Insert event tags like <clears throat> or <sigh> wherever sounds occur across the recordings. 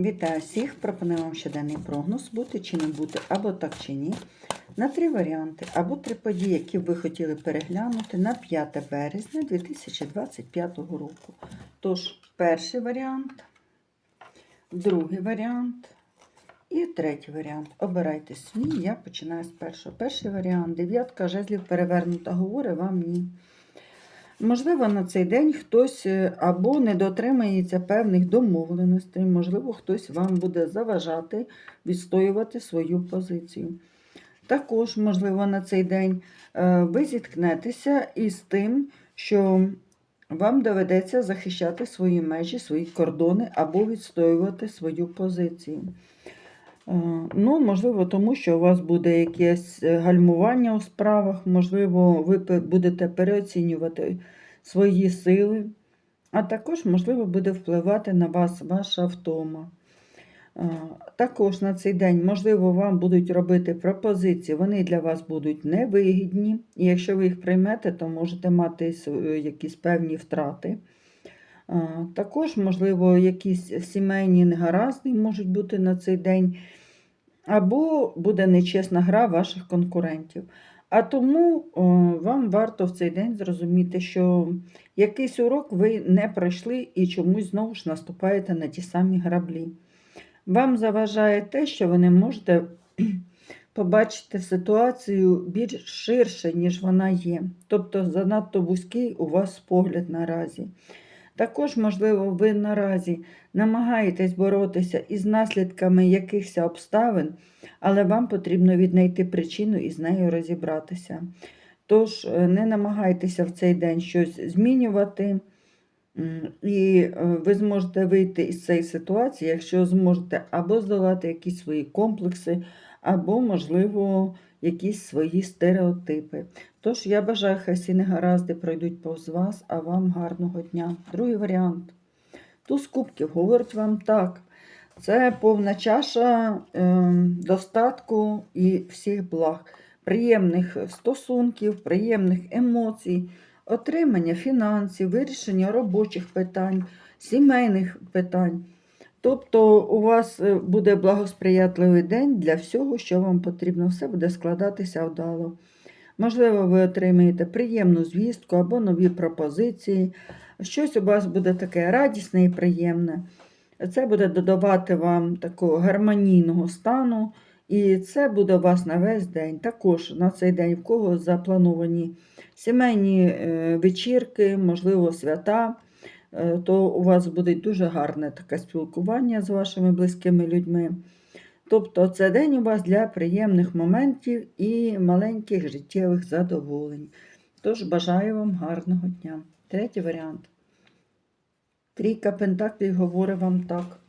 Вітаю всіх! Пропоную вам щоденний прогноз, бути чи не бути, або так чи ні, на три варіанти, або три події, які б ви хотіли переглянути на 5 березня 2025 року. Тож, перший варіант, другий варіант і третій варіант. Обирайте свій, я починаю з першого. Перший варіант дев'ятка жезлів перевернута, говорить вам ні. Можливо, на цей день хтось е, або не дотримається певних домовленостей, можливо, хтось вам буде заважати відстоювати свою позицію. Також, можливо, на цей день е, ви зіткнетеся із тим, що вам доведеться захищати свої межі, свої кордони або відстоювати свою позицію. Е, Ну, можливо, тому що у вас буде якесь е, гальмування у справах, можливо, ви будете переоцінювати свої сили, а також, можливо, буде впливати на вас ваша втома. Е, Також на цей день, можливо, вам будуть робити пропозиції, вони для вас будуть невигідні, і якщо ви їх приймете, то можете мати якісь певні втрати. Також, можливо, якісь сімейні негаразди можуть бути на цей день, або буде нечесна гра ваших конкурентів. А тому о, вам варто в цей день зрозуміти, що якийсь урок ви не пройшли і чомусь знову ж наступаєте на ті самі граблі. Вам заважає те, що ви не можете <clears throat> побачити ситуацію більш ширше, ніж вона є. Тобто занадто вузький у вас погляд наразі. Також, можливо, ви наразі намагаєтесь боротися із наслідками якихось обставин, але вам потрібно віднайти причину і з нею розібратися. Тож е, не намагайтеся в цей день щось змінювати, і е, ви зможете вийти із цієї ситуації, якщо зможете або здолати якісь свої комплекси, або, можливо, якісь свої стереотипи. Тож я бажаю, хай всі негаразди пройдуть повз вас, а вам гарного дня. Другий варіант. Туз кубків говорить вам так. Це повна чаша е, достатку і всіх благ, приємних стосунків, приємних емоцій, отримання фінансів, вирішення робочих питань, сімейних питань. Тобто у вас е, буде благосприятливий день для всього, що вам потрібно. Все буде складатися вдало. Можливо, ви отримаєте приємну звістку або нові пропозиції. Щось у вас буде таке радісне і приємне. Це буде додавати вам такого гармонійного стану, і це буде у вас на весь день. Також на цей день в кого заплановані сімейні е, вечірки, можливо, свята, то у вас буде дуже гарне таке спілкування з вашими близькими людьми. Тобто це день у вас для приємних моментів і маленьких життєвих задоволень. Тож бажаю вам гарного дня. Третій варіант. Трійка Пентаклів говорить вам так.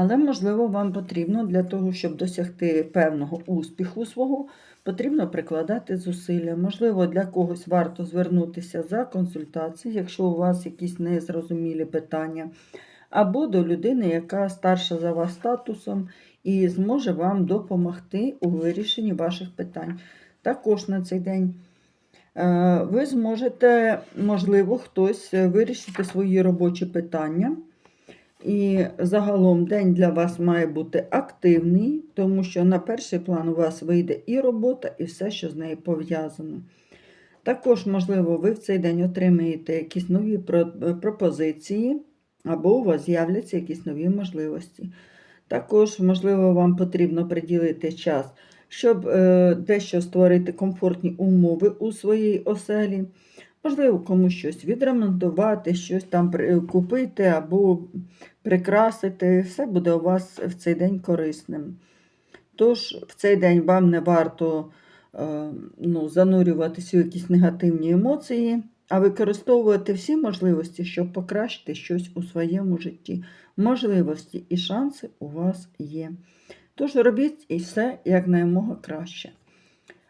Але, можливо, вам потрібно для того, щоб досягти певного успіху свого, потрібно прикладати зусилля. Можливо, для когось варто звернутися за консультацією, якщо у вас якісь незрозумілі питання, або до людини, яка старша за вас статусом і зможе вам допомогти у вирішенні ваших питань. Також на цей день е, ви зможете, можливо, хтось вирішити свої робочі питання. І загалом день для вас має бути активний, тому що на перший план у вас вийде і робота, і все, що з нею пов'язано. Також, можливо, ви в цей день отримаєте якісь нові пропозиції, або у вас з'являться якісь нові можливості. Також, можливо, вам потрібно приділити час, щоб е, дещо створити комфортні умови у своїй оселі. Можливо, комусь щось відремонтувати, щось там купити або прикрасити. Все буде у вас в цей день корисним. Тож в цей день вам не варто е, ну, занурюватися у якісь негативні емоції, а використовувати всі можливості, щоб покращити щось у своєму житті. Можливості і шанси у вас є. Тож робіть і все якнаймога краще.